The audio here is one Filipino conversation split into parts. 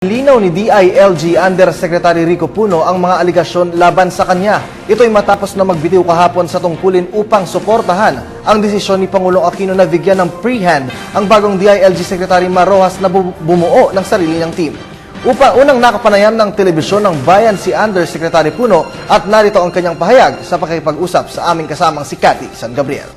Linaw ni DILG Undersecretary Rico Puno ang mga aligasyon laban sa kanya. Ito'y matapos na magbitiw kahapon sa tungkulin upang suportahan ang desisyon ni Pangulong Aquino na bigyan ng pre-hand ang bagong DILG Secretary Marojas na bu- bumuo ng sarili niyang team. Upang unang nakapanayam ng telebisyon ng bayan si Undersecretary Puno at narito ang kanyang pahayag sa pakipag-usap sa aming kasamang si Cathy San Gabriel.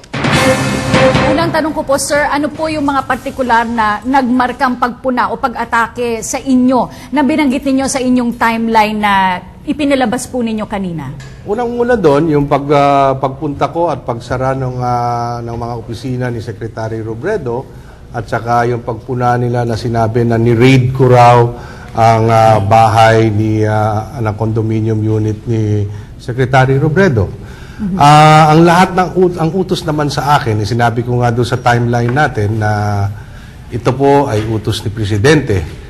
Unang tanong ko po, sir, ano po yung mga partikular na nagmarkang pagpuna o pag-atake sa inyo na binanggit ninyo sa inyong timeline na ipinalabas po ninyo kanina? Unang-una doon, yung pag, ah, pagpunta ko at pagsara ng, ah, ng mga opisina ni Secretary Robredo at saka yung pagpuna nila na sinabi na ni-raid ko raw ang ah, bahay ni ah, ng condominium unit ni Secretary Robredo. Ah, ang lahat ng ang utos naman sa akin, eh, sinabi ko nga doon sa timeline natin na ito po ay utos ni Presidente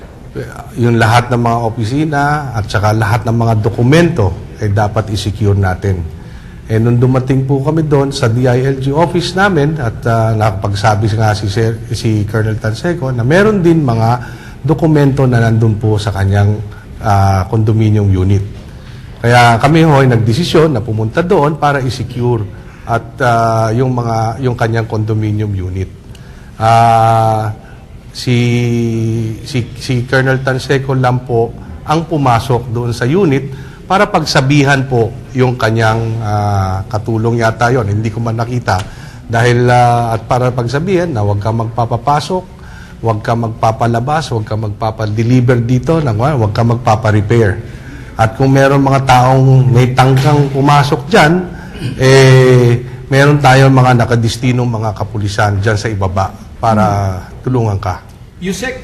yung lahat ng mga opisina at saka lahat ng mga dokumento ay dapat i-secure natin. Eh, nung dumating po kami doon sa DILG office namin at uh, nakapagsabi nga si, Sir, si Colonel Tanseco na meron din mga dokumento na nandun po sa kanyang ah, condominium unit. Kaya kami ho ay nagdesisyon na pumunta doon para i-secure at ah, yung mga yung kanyang condominium unit. Ah, si si si Colonel Tanseco lang po ang pumasok doon sa unit para pagsabihan po yung kanyang ah, katulong yata yon hindi ko man nakita. Dahil ah, at para pagsabihan na huwag ka magpapapasok huwag ka magpapalabas huwag ka magpapadeliver dito huwag ka magpaparepair at kung meron mga taong may tangkang pumasok diyan eh meron tayong mga nakadistinong mga kapulisan diyan sa ibaba para tulungan ka Yusek,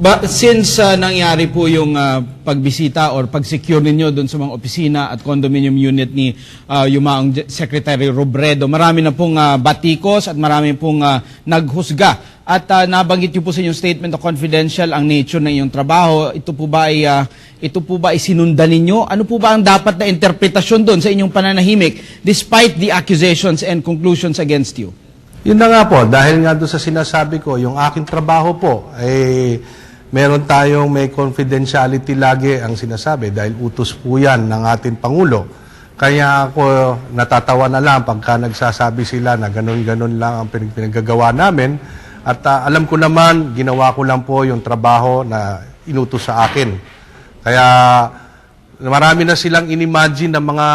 ba, since uh, nangyari po yung uh, pagbisita or pag-secure ninyo doon sa mga opisina at condominium unit ni uh, Yumaong Secretary Robredo, marami na pong uh, batikos at marami pong uh, naghusga. At uh, nabanggit niyo po sa inyong statement na confidential ang nature ng iyong trabaho. Ito po ba ay uh, ito po ba ay sinundan ninyo? Ano po ba ang dapat na interpretasyon doon sa inyong pananahimik despite the accusations and conclusions against you? Yun na nga po, dahil nga doon sa sinasabi ko, yung aking trabaho po, eh, meron tayong may confidentiality lagi ang sinasabi dahil utos po yan ng ating Pangulo. Kaya ako natatawa na lang pagka nagsasabi sila na ganun-ganun lang ang pinag- pinaggagawa namin. At ah, alam ko naman, ginawa ko lang po yung trabaho na inutos sa akin. Kaya marami na silang inimagine ng mga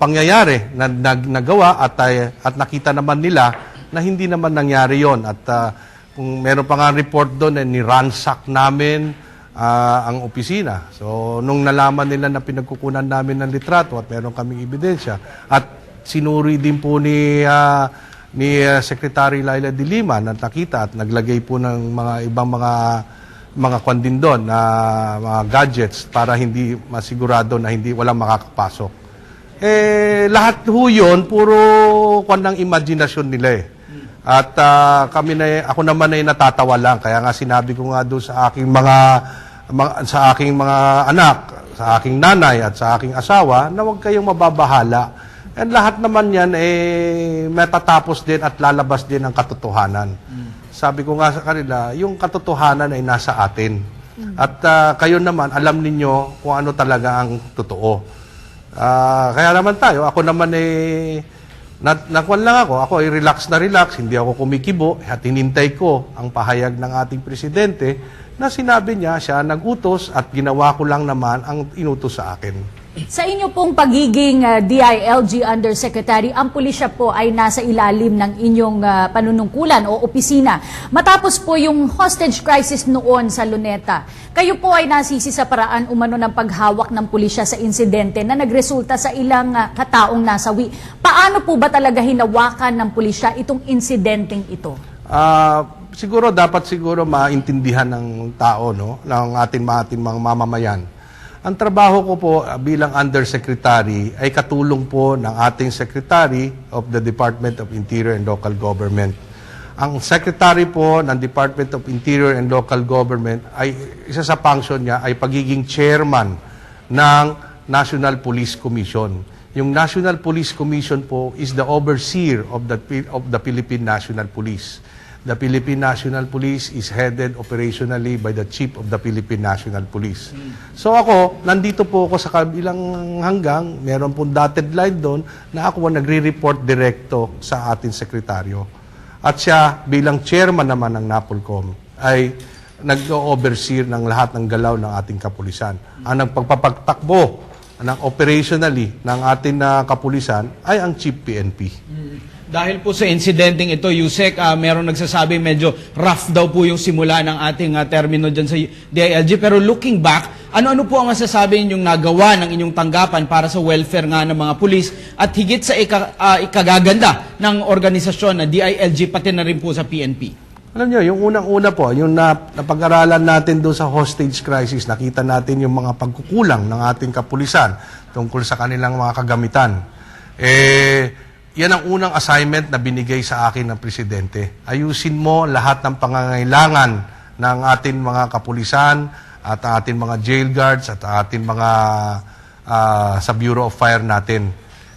pangyayari na nag, nagawa at, ay- at nakita naman nila na hindi naman nangyari yon At ah, kung meron pa nga report doon na ni-ransack namin ah, ang opisina. So, nung nalaman nila na pinagkukunan namin ng litrato at meron kaming ebidensya at sinuri din po ni ah, ni ah, Secretary Laila de Lima na nakita at naglagay po ng mga ibang mga mga kwan din doon na mga gadgets para hindi masigurado na hindi walang makakapasok. Eh, lahat ho yun, puro kwan ng imaginasyon nila eh. At ah, kami na, ako naman ay natatawa lang. Kaya nga sinabi ko nga doon sa aking mga, mga sa aking mga anak, sa aking nanay at sa aking asawa na huwag kayong mababahala. And lahat naman yan eh matatapos din at lalabas din ang katotohanan. Sabi ko nga sa kanila, yung katotohanan ay nasa atin. At ah, kayo naman, alam ninyo kung ano talaga ang totoo. Ah, kaya naman tayo, ako naman eh, na, nakwan lang ako, ako ay relax na relax, hindi ako kumikibo, at hinintay ko ang pahayag ng ating presidente na sinabi niya siya nagutos at ginawa ko lang naman ang inutos sa akin. Sa inyo pong pagiging uh, DILG Undersecretary, ang pulisya po ay nasa ilalim ng inyong uh, panunungkulan o opisina. Matapos po yung hostage crisis noon sa Luneta, kayo po ay nasisi sa paraan umano ng paghawak ng pulisya sa insidente na nagresulta sa ilang uh, kataong nasawi. Paano po ba talaga hinawakan ng pulisya itong insidenteng ito? Ah, siguro dapat siguro maintindihan ng tao no, ng ating ating mga mamamayan. Ang trabaho ko po ah, bilang undersecretary ay katulong po ng ating Secretary of the Department of Interior and Local Government. Ang secretary po ng Department of Interior and Local Government ay isa sa function niya ay pagiging chairman ng National Police Commission. Yung National Police Commission po is the overseer of the of the Philippine National Police. The Philippine National Police is headed operationally by the Chief of the Philippine National Police. So ako, nandito po ako sa kabilang hanggang, meron pong dotted line doon na ako ang nagre-report direkto sa ating sekretaryo. At siya bilang chairman naman ng NAPOLCOM ay nag-oversee ng lahat ng galaw ng ating kapulisan. Ang nagpagpapagtakbo ng operationally ng ating na kapulisan ay ang Chief PNP. Dahil po sa insidenteng ito, Yusek, ah, meron nagsasabi medyo rough daw po yung simula ng ating ah, termino dyan sa DILG. Pero looking back, ano-ano po ang masasabi ninyong nagawa ng inyong tanggapan para sa welfare nga ng mga pulis at higit sa ika, ah, ikagaganda ng organisasyon na DILG pati na rin po sa PNP? Alam nyo, yung unang-una po, yung na, napag-aralan natin doon sa hostage crisis, nakita natin yung mga pagkukulang ng ating kapulisan tungkol sa kanilang mga kagamitan. Eh, yan ang unang assignment na binigay sa akin ng Presidente. Ayusin mo lahat ng pangangailangan ng ating mga kapulisan at ating mga jail guards at ating mga ah, sa Bureau of Fire natin.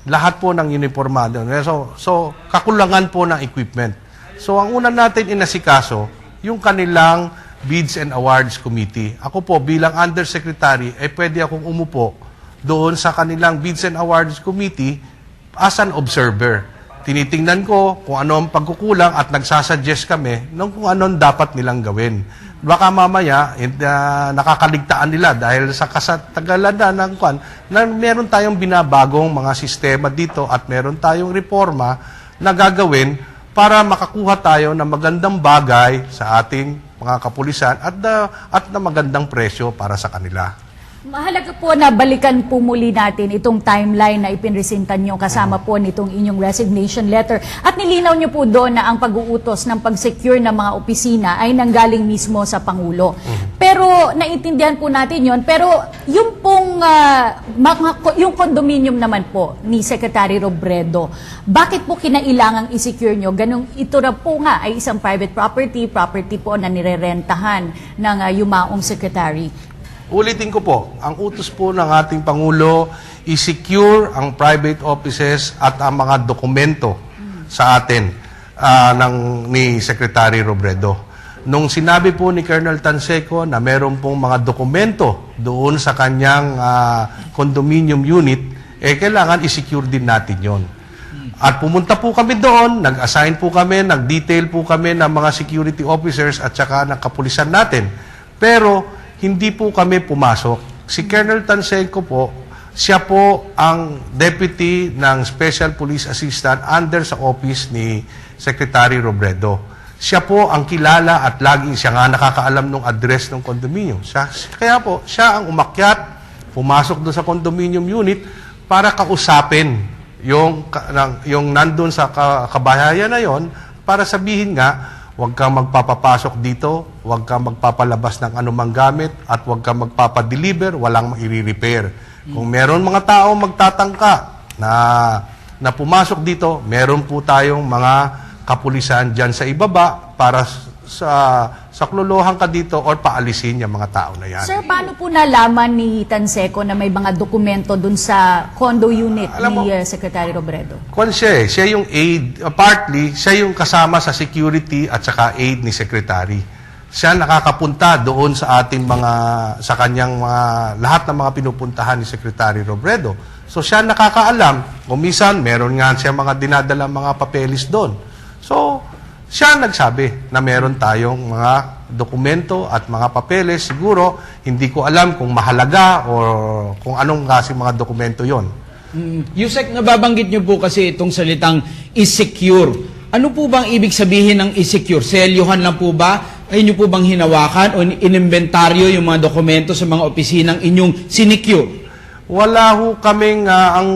Lahat po ng uniformado. So, so kakulangan po ng equipment. So ang una natin inasikaso, yung kanilang Bids and Awards Committee. Ako po bilang Undersecretary, eh pwede akong umupo doon sa kanilang Bids and Awards Committee as an observer. Tinitingnan ko kung ano ang pagkukulang at nagsasuggest kami ng kung anong dapat nilang gawin. Baka mamaya uh, nakakaligtaan nila dahil sa kasatagalan na ng kwan, na meron tayong binabagong mga sistema dito at meron tayong reforma na gagawin para makakuha tayo ng magandang bagay sa ating mga kapulisan at, na- at na magandang presyo para sa kanila. Mahalaga po na balikan po muli natin itong timeline na ipinresentan nyo kasama po nitong inyong resignation letter. At nilinaw nyo po doon na ang pag-uutos ng pag-secure ng mga opisina ay nanggaling mismo sa Pangulo. Pero naiintindihan po natin yon Pero yung pong ah, mga- yung condominium naman po ni Secretary Robredo, bakit po kinailangang i-secure nyo? Ganong ito na po nga ay isang private property, property po na nirerentahan ng ah, yumaong secretary. Ulitin ko po, ang utos po ng ating Pangulo i-secure ang private offices at ang mga dokumento sa atin ah, ng, ni Secretary Robredo. Nung sinabi po ni Colonel Tanseco na meron pong mga dokumento doon sa kanyang ah, condominium unit, eh kailangan i-secure din natin yon. At pumunta po kami doon, nag-assign po kami, nag-detail po kami ng mga security officers at saka ng kapulisan natin. Pero hindi po kami pumasok. Si Colonel Tansenko po, siya po ang deputy ng Special Police Assistant under sa office ni Secretary Robredo. Siya po ang kilala at laging siya nga nakakaalam ng address ng condominium. Siya, kaya po, siya ang umakyat, pumasok doon sa condominium unit para kausapin yung, yung nandun sa ka- kabahayan na yon para sabihin nga, huwag kang magpapapasok dito, huwag kang magpapalabas ng anumang gamit, at huwag kang magpapadeliver, walang mairi-repair. Kung meron mga tao magtatangka na, na pumasok dito, meron po tayong mga kapulisan dyan sa ibaba para sa saklolohan ka dito or paalisin yung mga tao na yan. Sir, paano po nalaman ni Tanseco na may mga dokumento dun sa condo unit Alam mo- ni uh, Secretary Robredo? Kwan siya eh. Siya yung aid, uh, partly, siya yung kasama sa security at saka aid ni Secretary. Siya nakakapunta doon sa ating mga, sa kanyang mga, lahat ng mga pinupuntahan ni Secretary Robredo. So siya nakakaalam, kung minsan meron nga siya mga dinadala mga papeles doon. So, siya nagsabi na meron tayong mga dokumento at mga papeles. Siguro, hindi ko alam kung mahalaga o kung anong kasi mga dokumento yon. Mm. Yusek, nababanggit niyo po kasi itong salitang is-secure. Ano po bang ibig sabihin ng is-secure? Selyuhan lang po ba? Kayo niyo po bang hinawakan o inimbentaryo yung mga dokumento sa mga opisinang inyong sinicure? Wala ho kaming, ah, ang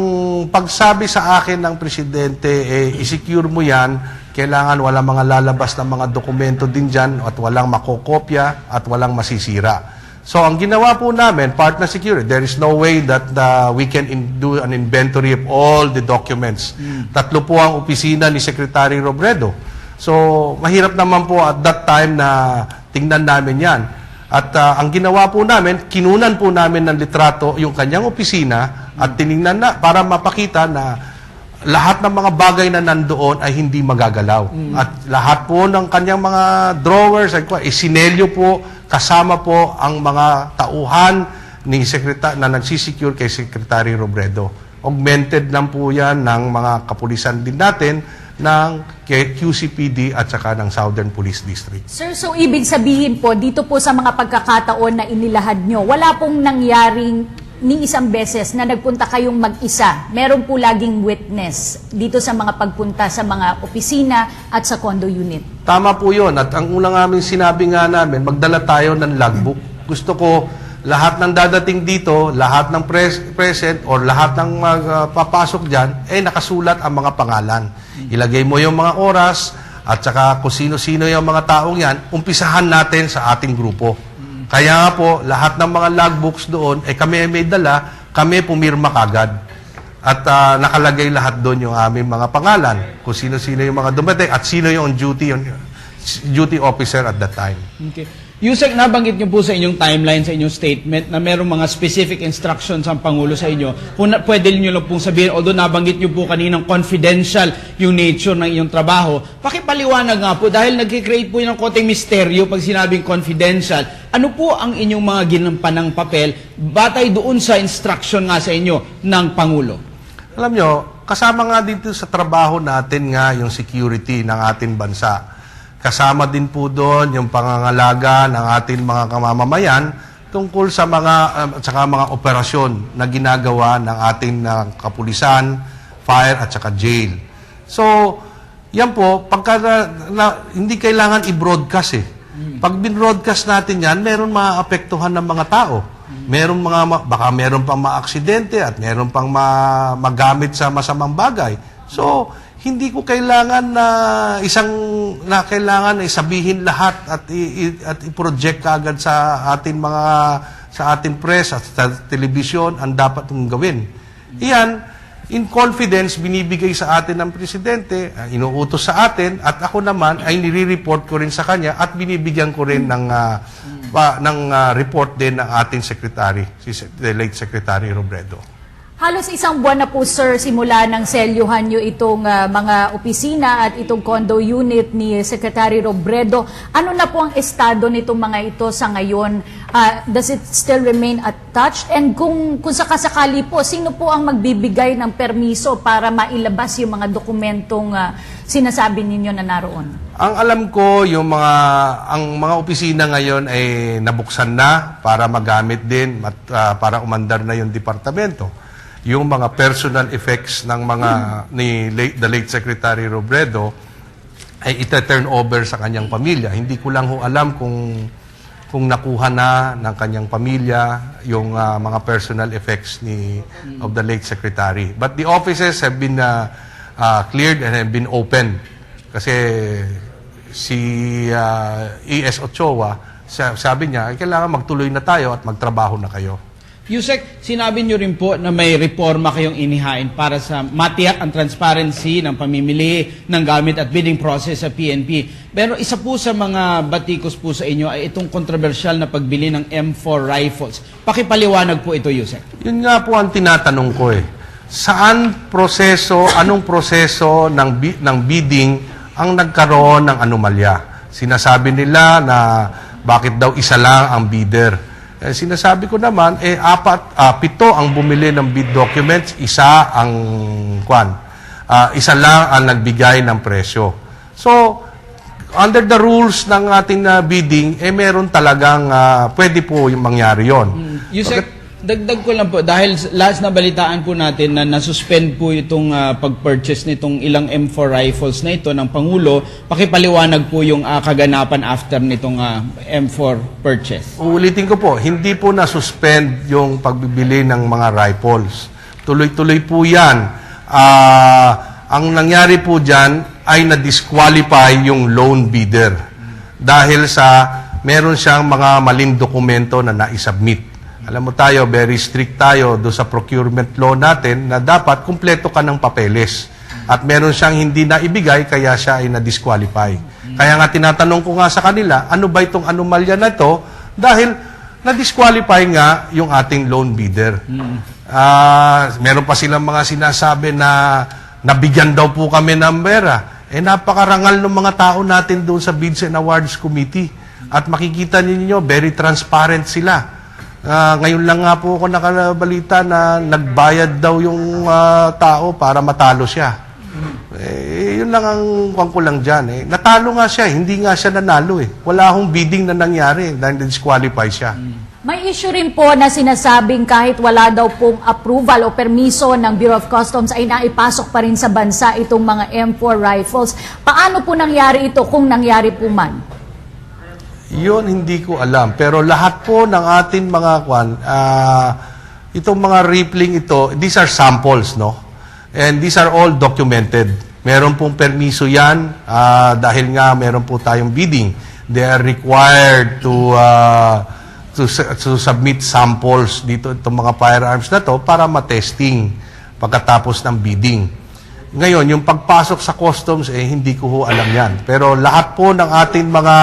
pagsabi sa akin ng presidente, eh, i-secure mo yan, kailangan walang mga lalabas ng mga dokumento din dyan at walang makokopya at walang masisira. So, ang ginawa po namin, partner security, there is no way that uh, we can in- do an inventory of all the documents. Tatlo po ang opisina ni Secretary Robredo. So, mahirap naman po at that time na tingnan namin yan. At ah, ang ginawa po namin, kinunan po namin ng litrato yung kanyang opisina at tiningnan na para mapakita na lahat ng mga bagay na nandoon ay hindi magagalaw. At lahat po ng kanyang mga drawers, ay isinelyo po, kasama po ang mga tauhan ni Sekreta na nagsisecure kay Secretary Robredo. Augmented lang po yan ng mga kapulisan din natin ng QCPD at saka ng Southern Police District. Sir, so ibig sabihin po, dito po sa mga pagkakataon na inilahad nyo, wala pong nangyaring ni isang beses na nagpunta kayong mag-isa. Meron po laging witness dito sa mga pagpunta sa mga opisina at sa condo unit. Tama po yun. At ang unang aming sinabi nga namin, magdala tayo ng logbook. Gusto ko lahat ng dadating dito, lahat ng pres- present or lahat ng magpapasok dyan, eh nakasulat ang mga pangalan. Ilagay mo yung mga oras at saka kung sino-sino yung mga taong yan, umpisahan natin sa ating grupo. Kaya nga po, lahat ng mga logbooks doon, eh kami ay may dala, kami pumirma kagad. At ah, nakalagay lahat doon yung aming mga pangalan, kung sino-sino yung mga dumating at sino yung duty, yung duty officer at that time. Okay. Yusek, nabanggit niyo po sa inyong timeline, sa inyong statement, na merong mga specific instructions ang Pangulo sa inyo. Kung na, pwede niyo lang pong sabihin, although nabanggit niyo po kaninang confidential yung nature ng inyong trabaho, pakipaliwanag nga po, dahil nag-create po yun ng konting misteryo pag sinabing confidential, ano po ang inyong mga ginampanang papel batay doon sa instruction nga sa inyo ng Pangulo? Alam nyo, kasama nga dito sa trabaho natin nga yung security ng ating bansa. Kasama din po doon yung pangangalaga ng ating mga kamamamayan tungkol sa mga at saka mga operasyon na ginagawa ng ating uh, kapulisan, fire at saka jail. So, yan po, pagka na, na- hindi kailangan i-broadcast eh. Pag bin-broadcast natin yan, meron maapektuhan ng mga tao. Meron mga, baka meron pang maaksidente at meron pang ma- magamit sa masamang bagay. So, hindi ko kailangan na isang na kailangan na sabihin lahat at i- i- at i-project kaagad sa ating mga sa ating press at sa telebisyon ang dapat kong gawin. Iyan, in confidence, binibigay sa atin ng presidente, uh, inuutos sa atin, at ako naman ay nire-report ko rin sa kanya at binibigyan ko rin ng, ah, pa- ng ah, report din ng ating secretary, si late Secretary Robredo. Halos isang buwan na po, sir, simula ng selyuhan nyo itong ah, mga opisina at itong condo unit ni Secretary Robredo. Ano na po ang estado nitong mga ito sa ngayon? Ah, does it still remain attached? And kung, kung sakasakali po, sino po ang magbibigay ng permiso para mailabas yung mga dokumentong ah, sinasabi ninyo na naroon? Ang alam ko, yung mga ang mga opisina ngayon ay nabuksan na para magamit din at ah, para umandar na yung departamento. Yung mga personal effects ng mga ni late, the late Secretary Robredo ay ita-turn over sa kanyang pamilya. Hindi ko lang ho alam kung kung nakuha na ng kanyang pamilya yung ah, mga personal effects ni of the late secretary. But the offices have been ah, ah, cleared and have been open. Kasi si ah, E.S. Ochoa, sa- sabi niya, kailangan magtuloy na tayo at magtrabaho na kayo. Yusek, sinabi niyo rin po na may reforma kayong inihain para sa matiyak ang transparency ng pamimili ng gamit at bidding process sa PNP. Pero isa po sa mga batikos po sa inyo ay itong kontrobersyal na pagbili ng M4 rifles. Pakipaliwanag po ito, Yusek. Yun nga po ang tinatanong ko eh. Saan proseso, anong proseso ng, ng bidding ang nagkaroon ng anomalya? Sinasabi nila na bakit daw isa lang ang bidder. Eh, sinasabi ko naman, eh, apat, ah, pito ang bumili ng bid documents, isa ang, kwan, ah, isa lang ang nagbigay ng presyo. So, under the rules ng ating ah, bidding, eh meron talagang ah, pwede po yung mangyari yon. Yusek, dagdag ko lang po, dahil last na balitaan po natin na nasuspend po itong ah, pag-purchase nitong ilang M4 rifles na ito ng Pangulo, pakipaliwanag po yung ah, kaganapan after nitong ah, M4 purchase. Uulitin ko po, hindi po na-suspend yung pagbibili ng mga rifles. Tuloy-tuloy po yan. Ah, ang nangyari po dyan ay na-disqualify yung loan bidder dahil sa meron siyang mga maling dokumento na naisubmit. Alam mo tayo, very strict tayo do sa procurement law natin na dapat kumpleto ka ng papeles. At meron siyang hindi na ibigay kaya siya ay na-disqualify. Kaya nga tinatanong ko nga sa kanila, ano ba itong anomalya na ito? Dahil na-disqualify nga yung ating loan bidder. Ah, meron pa silang mga sinasabi na nabigyan daw po kami ng pera. Eh napakarangal ng mga tao natin doon sa Bids and Awards Committee. At makikita ninyo, very transparent sila. Ah, ngayon lang nga po ako nakabalita na nagbayad daw yung ah, tao para matalo siya. Eh, yun lang ang kwan ko lang dyan. Eh. Natalo nga siya, hindi nga siya nanalo eh. Wala akong bidding na nangyari dahil disqualify siya. May issue rin po na sinasabing kahit wala daw pong approval o permiso ng Bureau of Customs ay naipasok pa rin sa bansa itong mga M4 rifles. Paano po nangyari ito kung nangyari po man? Yun hindi ko alam. Pero lahat po ng ating mga kwan, ah, itong mga rippling ito, these are samples, no? And these are all documented. Meron pong permiso yan ah, dahil nga meron po tayong bidding. They are required to ah, to, to submit samples dito itong mga firearms na to para matesting pagkatapos ng bidding. Ngayon, yung pagpasok sa customs, eh, hindi ko ho alam yan. Pero lahat po ng ating mga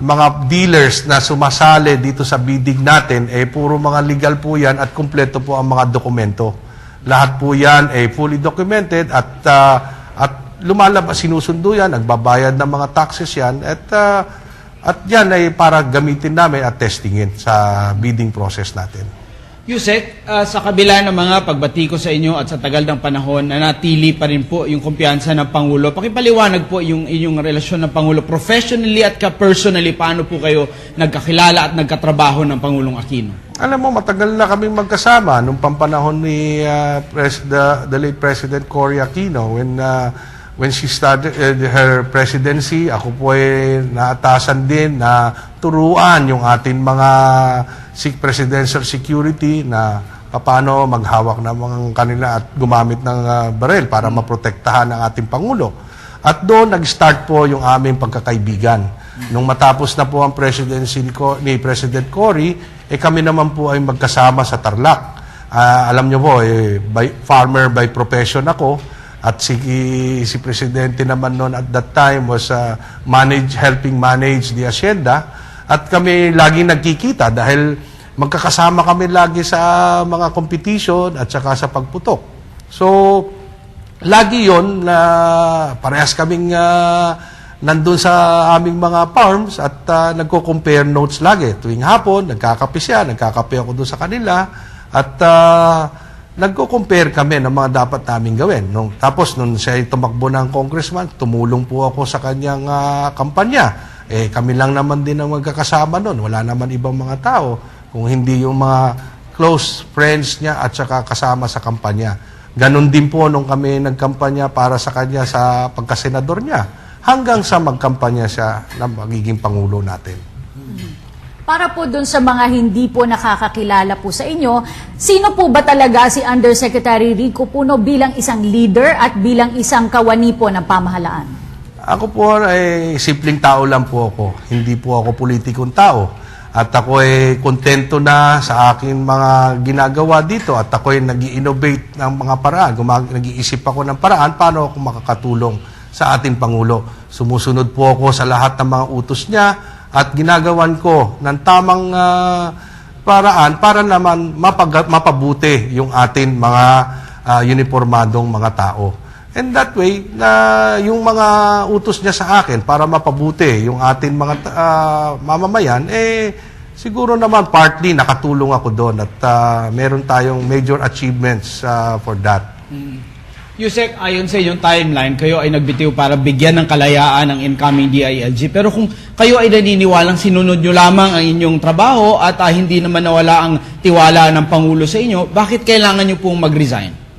mga dealers na sumasali dito sa bidding natin, eh, puro mga legal po yan at kumpleto po ang mga dokumento. Lahat po yan ay fully documented at ah, at lumalabas, sinusundo yan, nagbabayad ng mga taxes yan at ah, at yan ay para gamitin namin at testingin sa bidding process natin. Yusek, ah, sa kabila ng mga pagbati ko sa inyo at sa tagal ng panahon, nanatili pa rin po yung kumpiyansa ng Pangulo. Pakipaliwanag po yung inyong relasyon ng Pangulo professionally at ka-personally. Paano po kayo nagkakilala at nagkatrabaho ng Pangulong Aquino? Alam mo, matagal na kaming magkasama nung pampanahon ni uh, pres- the, the late President Cory Aquino when uh, when she started uh, her presidency, ako po ay naatasan din na turuan yung ating mga presidential security na paano maghawak ng mga kanila at gumamit ng uh, baril para maprotektahan ang ating Pangulo. At doon nag-start po yung aming pagkakaibigan. Nung matapos na po ang presidency ni, Co- ni President Cory, eh kami naman po ay magkasama sa Tarlac. Ah, alam niyo po, eh, by, farmer by profession ako at si, si Presidente naman noon at that time was ah, manage, helping manage the hacienda at kami lagi nagkikita dahil magkakasama kami lagi sa mga competition at saka sa pagputok. So, lagi yon na parehas kaming ah, nandun sa aming mga farms at ah, nagko-compare notes lagi. Tuwing hapon, nagkakape siya, nagkakape ako doon sa kanila at ah, nagko-compare kami ng mga dapat namin gawin. Nung, tapos, nung siya tumakbo ng congressman, tumulong po ako sa kanyang ah, kampanya. Eh, kami lang naman din ang magkakasama noon. Wala naman ibang mga tao. Kung hindi yung mga close friends niya at saka kasama sa kampanya. Ganon din po nung kami nagkampanya para sa kanya sa pagkasenador niya. Hanggang sa magkampanya siya na magiging pangulo natin. Para po dun sa mga hindi po nakakakilala po sa inyo, sino po ba talaga si Undersecretary Rico Puno bilang isang leader at bilang isang kawani po ng pamahalaan? Ako po ay simpleng tao lang po ako. Hindi po ako politikong tao. At ako ay kontento na sa aking mga ginagawa dito at ako ay nag innovate ng mga paraan. Gumag- nag-iisip ako ng paraan paano ako makakatulong sa ating Pangulo. Sumusunod po ako sa lahat ng mga utos niya at ginagawan ko ng tamang ah, paraan para naman mapag- mapabuti yung ating mga ah, uniformadong mga tao. And that way, na yung mga utos niya sa akin para mapabuti yung ating mga ah, mamamayan, eh, siguro naman partly nakatulong ako doon at ah, meron tayong major achievements ah, for that. Yusek, ayon sa inyong timeline, kayo ay nagbitiw para bigyan ng kalayaan ang incoming DILG. Pero kung kayo ay naniniwalang sinunod nyo lamang ang inyong trabaho at ah, hindi naman nawala ang tiwala ng Pangulo sa inyo, bakit kailangan nyo pong mag-resign?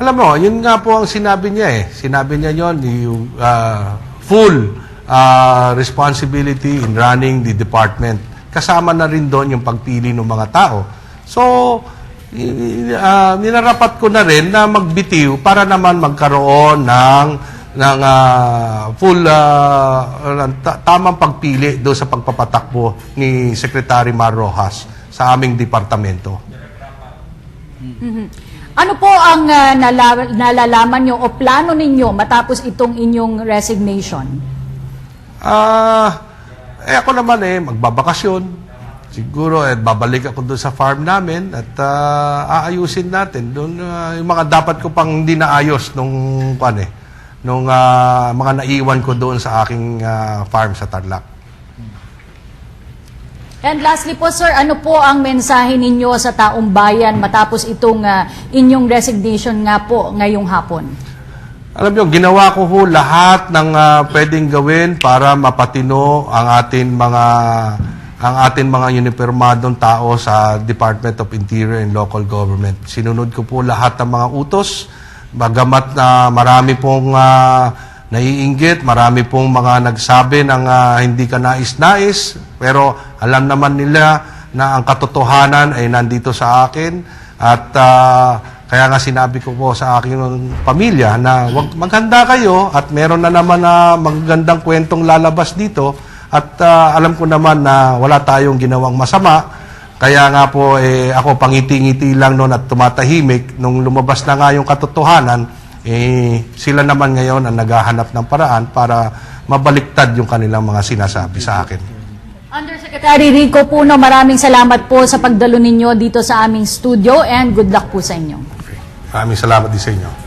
Alam mo, yun nga po ang sinabi niya eh. Sinabi niya yun, yung ah, full ah, responsibility in running the department. Kasama na rin doon yung pagpili ng mga tao. So, i- ah, ninarapat ko na rin na magbitiw para naman magkaroon ng ng ah, full ta- tamang pagpili doon sa pagpapatakbo ni Secretary Mar Rojas sa aming departamento. Ano po ang ah, nala- nalalaman nyo o plano ninyo matapos itong inyong resignation? Ah, eh ako naman eh, magbabakasyon. siguro eh, babalik ako doon sa farm namin at ah, aayusin natin doon ah, yung mga dapat ko pang hindi naayos nung pan eh, nung ah, mga naiwan ko doon sa aking ah, farm sa Tarlac. And lastly po sir, ano po ang mensahe ninyo sa taong bayan matapos itong ah, inyong resignation nga po ngayong hapon? Alam niyo, ginawa ko ho lahat ng ah, pwedeng gawin para mapatino ang atin mga ang atin mga unipermadong tao sa Department of Interior and Local Government. Sinunod ko po lahat ng mga utos, bagamat na marami pong ah, naiinggit, marami pong mga nagsabi ng ah, hindi ka nais-nais, pero alam naman nila na ang katotohanan ay nandito sa akin at ah, kaya nga sinabi ko po sa aking pamilya na wag maghanda kayo at meron na naman na magagandang kwentong lalabas dito at ah, alam ko naman na wala tayong ginawang masama. Kaya nga po eh, ako pangiti-ngiti lang noon at tumatahimik nung lumabas na nga yung katotohanan eh, sila naman ngayon ang naghahanap ng paraan para mabaliktad yung kanilang mga sinasabi sa akin. Undersecretary Rico Puno, maraming salamat po sa pagdalo ninyo dito sa aming studio and good luck po sa inyo. Maraming salamat din sa inyo.